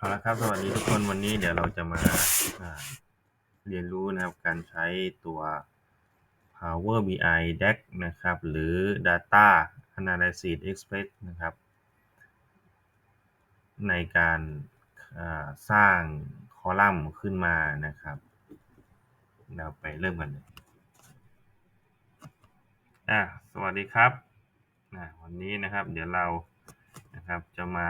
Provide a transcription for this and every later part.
เอาละครับสวัสดีทุกคนวันนี้เดี๋ยวเราจะมาอ่าเรียนรู้นะครับการใช้ตัว Power BI DAX นะครับ หรือ Data Analysis Express นะครับ ในการอ่าสร้างคอลัมน์ขึ้นมานะครับ เราไปเริ่มกันเลยอะสวัสดีครับอะวันนี้นะครับ เดี๋ยวเรานะครับจะมา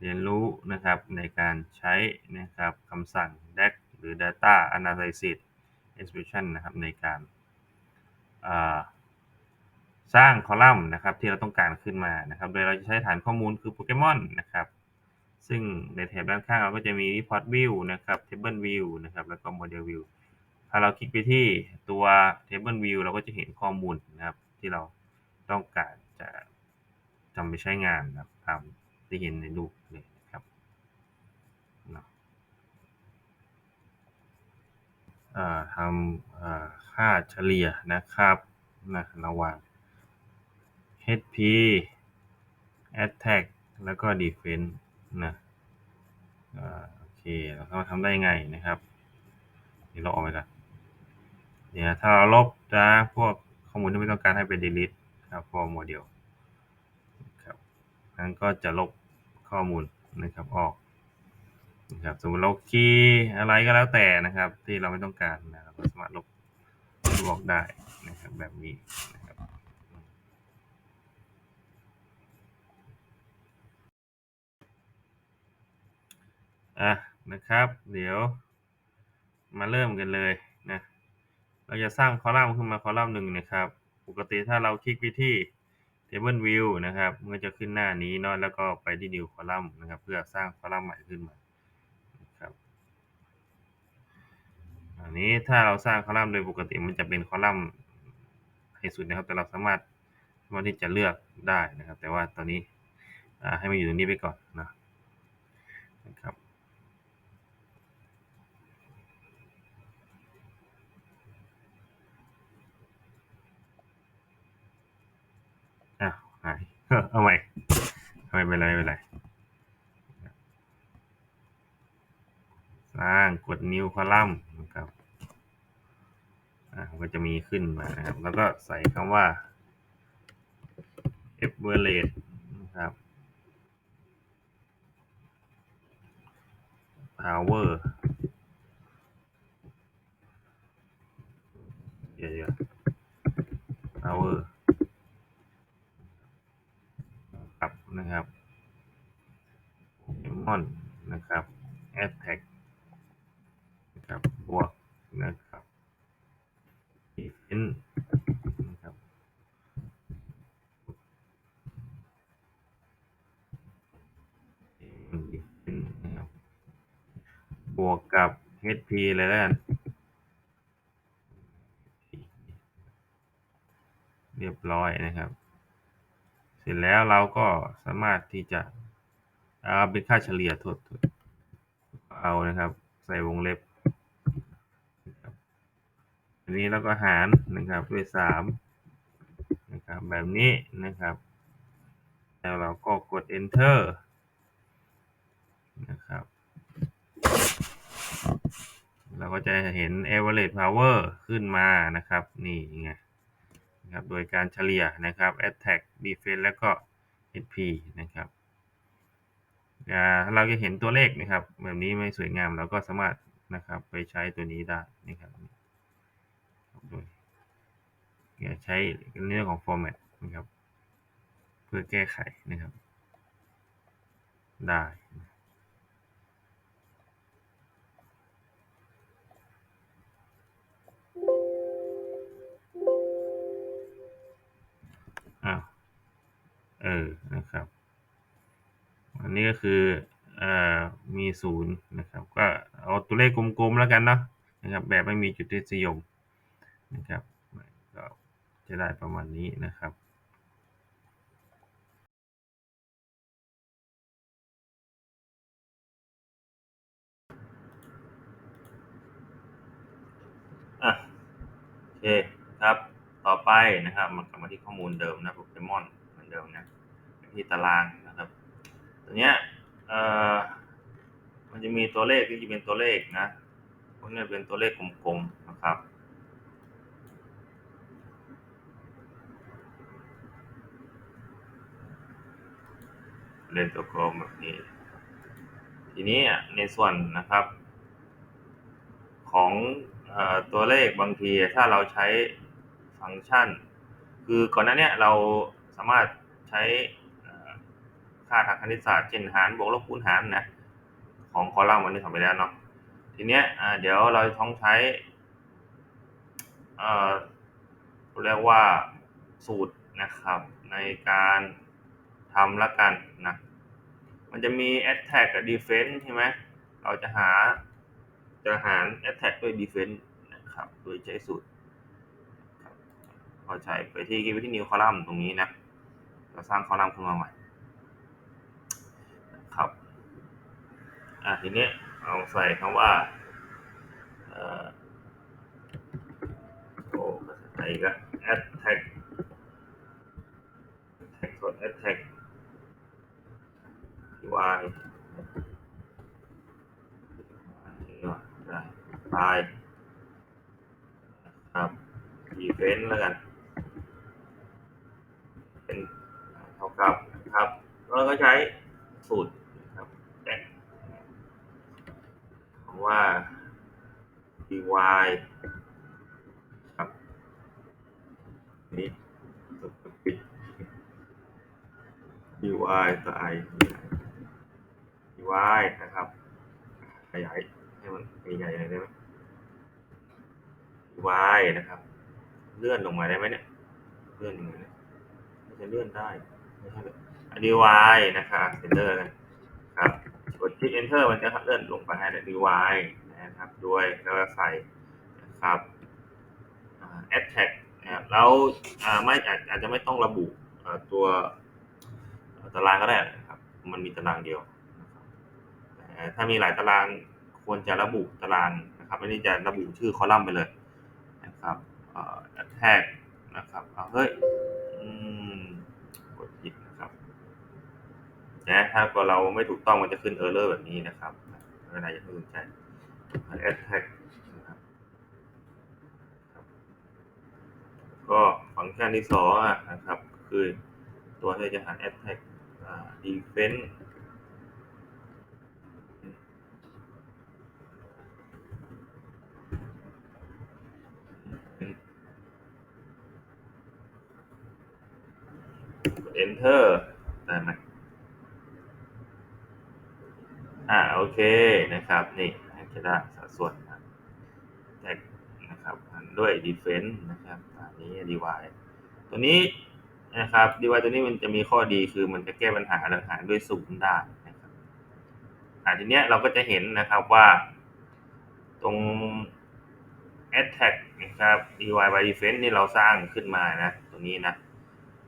เรียนรู้นะครับในการใช้นะครับคำสั่ง DAX หรือ Data Analysis Expression นะครับในการสร้างคอลัมน์นะครับที่เราต้องการขึ้นมานะครับ โดยเราจะใช้ฐานข้อมูลคือโปเกมอนนะครับ ซึ่งในแถบด้านข้างเราก็จะมี Report View นะครับ Table View นะครับ แล้วก็ Model View ถ้าเราคลิกไปที่ตัว Table View เราก็จะเห็นข้อมูลนะครับที่เราต้องการจะทำไปใช้งานนะครับ ตามที่เห็นในรูปเลยนะครับเนาะทำค่าเฉลี่ยนะครับนะระหว่าง HP Attack แล้วก็ Defense นะอ่าโอเคเราทำได้ไงนะครับเดี๋ยวเราออกไปกันเนี่ยถ้าเราลบนะพวกข้อมูลที่ไม่ต้องการให้ไป delete ครับ for model ครับ นั้นก็จะลบข้อมูลนะครับออกนะครับสมมติเราคีย์อะไรก็แล้วแต่นะครับ ที่เราไม่ต้องการนะครับเราสามารถลบลบออกได้นะครับแบบนี้นะครับอะนะครับ เดี๋ยวมาเริ่มกันเลยนะเราจะสร้างคอลัมน์ขึ้นมาคอลัมน์หนึ่งนะครับ ปกติถ้าเราคลิกไปที่ Table View นะครับมันก็จะขึ้นหน้านี้เนาะแล้วก็ไปที่ New Column นะครับ เพื่อสร้างคอลัมน์ใหม่ขึ้นมานะครับอันนี้ถ้าเราสร้างคอลัมน์โดยปกติมันจะเป็นคอลัมน์ให้สุดนะครับ แต่เราสามารถสามารถที่จะเลือกได้นะครับ แต่ว่าตอนนี้ให้มันอยู่ตรงนี้ไปก่อนนะนะครับ อ้าวหาย เอาใหม่ไม่เป็นไรไม่เป็นไรสร้างกด new column นะครับอ่ามันก็จะมีขึ้นมานะครับ แล้วก็ใส่คำว่า average นะครับ power เดี๋ยวๆ power นะครับ Pokemon นะครับ Attack นะครับบวกนะครับ Defense นะครับ Defense นะครับบวกกับ HP เลยแล้วกันเรียบร้อยนะครับ ร็จแล้วเราก็สามารถที่จะเอาเป็นค่าเฉลี่ยทษโทษเอานะครับ ใส่วงเล็บอันนี้เราก็หารนะครับด้วยสามนะครับแบบนี้นะครับ แล้วเราก็กด enter นะครับ เราก็จะเห็น average power ขึ้นมานะครับ นี่ไง นะครับโดยการเฉลี่ยนะครับ attack defense แล้วก็ HP นะครับอ่าเราจะเห็นตัวเลขนะครับ แบบนี้ไม่สวยงามเราก็สามารถนะครับไปใช้ตัวนี้ได้นะครับโดยใช้เรื่องของ format นะครับ เพื่อแก้ไขนะครับ ได้ ออนะครับ อันนี้ก็คือเอ่อมีศูนย์นะครับ ก็เอาตัวเลขกลมๆแล้วกันเนาะนะครับ แบบไม่มีจุดที่นิยมนะครับก็จะได้ประมาณนี้นะครับอะโอเคครับ ต่อไปนะครับมากลับมาที่ข้อมูลเดิมนะโปเกมอน เหมือนเดิมนะที่ตารางนะครับตัวเนี้ยเอ่อมันจะมีตัวเลขที่จะเป็นตัวเลขนะพวกนี้เป็นตัวเลขกลมๆนะครับเล่นตัวกลมแบบนี้ ทีนี้ในส่วนนะครับ ของอตัวเลขบางทีถ้าเราใช้ฟังก์ชัน คือก่อนหน้านี้เราสามารถ ใช้ค่าทางคณิตศาสตร์เช่นหารบวกลบคูณหารนะของคอลัมน์วันนี้ทำไปแล้วเนาะทีเนี้ยเดี๋ยวเราต้องใช้เอ่อเรียกว่าสูตรนะครับในการทำละกันนะมันจะมี attack กับ defense ใช่ไหมเราจะหาจะหาร attack ด้วย defense นะครับโดยใช้สูตรครับพอใช้ไปที่ไปที่ new column ตรงนี้นะ เราสร้างคอลัมน์ขึ้นมาใหม่ครับอะทีนี้เอาใส่คำว่าเอ่อโอ้ภาษาไทยก็ attack attack กด attack y ได้ตายครับ defense แล้วกัน เป็น เท่ากับครับแล้วก็ใช้สูตรนะครับคำว่า dy ครับนี่ปิด dy ต่อ i dy นะครับ ขยายให้มันใหญ่ๆหน่อยได้ไหม dy นะครับ เลื่อนลงมาได้ไหมเนี่ย เลื่อนยังไงเนี่ยไม่ใช่เลื่อนได้ อัน dy นะครับเซนเตอร์กันครับกดคลิก enter มันจะเลื่อนลงไปให้ dy นะครับด้วยแล้วก็ใส่นะครับ add tag นะครับแล้วไม่อาจจะไม่ต้องระบุตัวตารางก็ได้นะครับ มันมีตารางเดียวถ้ามีหลายตารางควรจะระบุตารางนะครับไม่ได้จะระบุชื่อคอลัมน์ไปเลยนะครับ tag นะครับเฮ้ยกดผิดนะครับ นะถ้าเราไม่ถูกต้องมันจะขึ้น error แบบนี้นะครับไม่เป็นไรอย่าเพิ่นใจ add tag นะครับก็ฟังก์ชันที่สองนะครับ คือตัวที่จะหา add tag defense กด enter ได้ไหม อ่าโอเคนะครับ นี่จะได้สัดส่วนนะแท็กนะครับด้วย defense นะครับอันนี้ dy ตัวนี้นะครับ dy ตัวนี้มันจะมีข้อดีคือมันจะแก้ปัญหาปัญหาด้วยศูนย์ได้นะครับอ่าทีเนี้ยเราก็จะเห็นนะครับว่า ตรง attack นะครับ dy by defense นี่เราสร้างขึ้นมานะ ตัวนี้นะ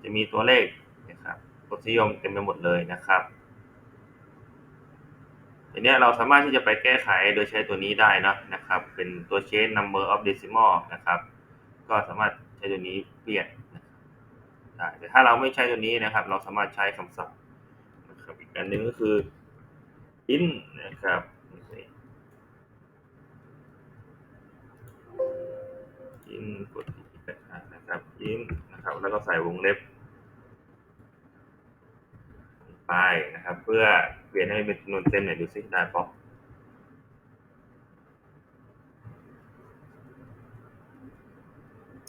จะมีตัวเลขนะครับรสนิยมเต็มไปหมดเลยนะครับ ทีนี้เราสามารถที่จะไปแก้ไขโดยใช้ตัวนี้ได้นะนะครับ เป็นตัว change number of decimal นะครับ ก็สามารถใช้ตัวนี้เปลี่ยนได้แต่ถ้าเราไม่ใช้ตัวนี้นะครับ เราสามารถใช้คำสั่งนะครับอีกอันหนึ่งก็คือ in นะครับ in กดนะครับ in นะครับ แล้วก็ใส่วงเล็บ ไปนะครับ เพื่อ เปลี่ยนให้เป็นจำนวนเต็มหน่อยดูซิได้ปะ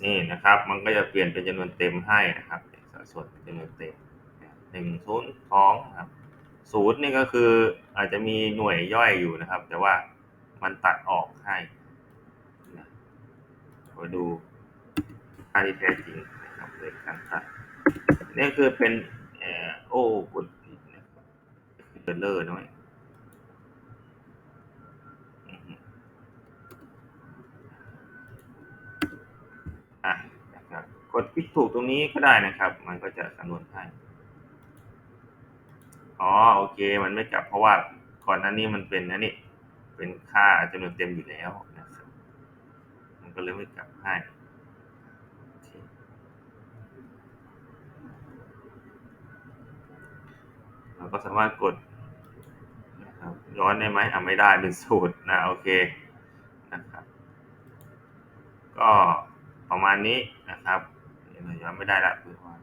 นี่นะครับ มันก็จะเปลี่ยนเป็นจำนวนเต็มให้นะครับสัดส่วนเป็นจำนวนเต็มหนึ่งศูนย์สองครับศูนย์นี่ก็คืออาจจะมีหน่วยย่อยอยู่นะครับ แต่ว่ามันตัดออกให้นะมาดูค่าที่แท้จริงนะครับเลยการตัดนี่คือเป็นโอ้กดผิดนะครับ เบลเลอร์น้อยอะนะครับกดคลิกถูกตรงนี้ก็ได้นะครับ มันก็จะคำนวณให้ อ๋อโอเค มันไม่กลับเพราะว่าก่อนหน้านี้มันเป็นนะนี่ เป็นค่าจำนวนเต็มอยู่แล้วนะครับ มันก็เลยไม่กลับให้เราก็สามารถกด ย้อนได้ไหมอะไม่ได้เป็นสูตรนะโอเคนะครับ ก็ประมาณนี้นะครับเดี๋ยวย้อนไม่ได้ละเผื่อว่า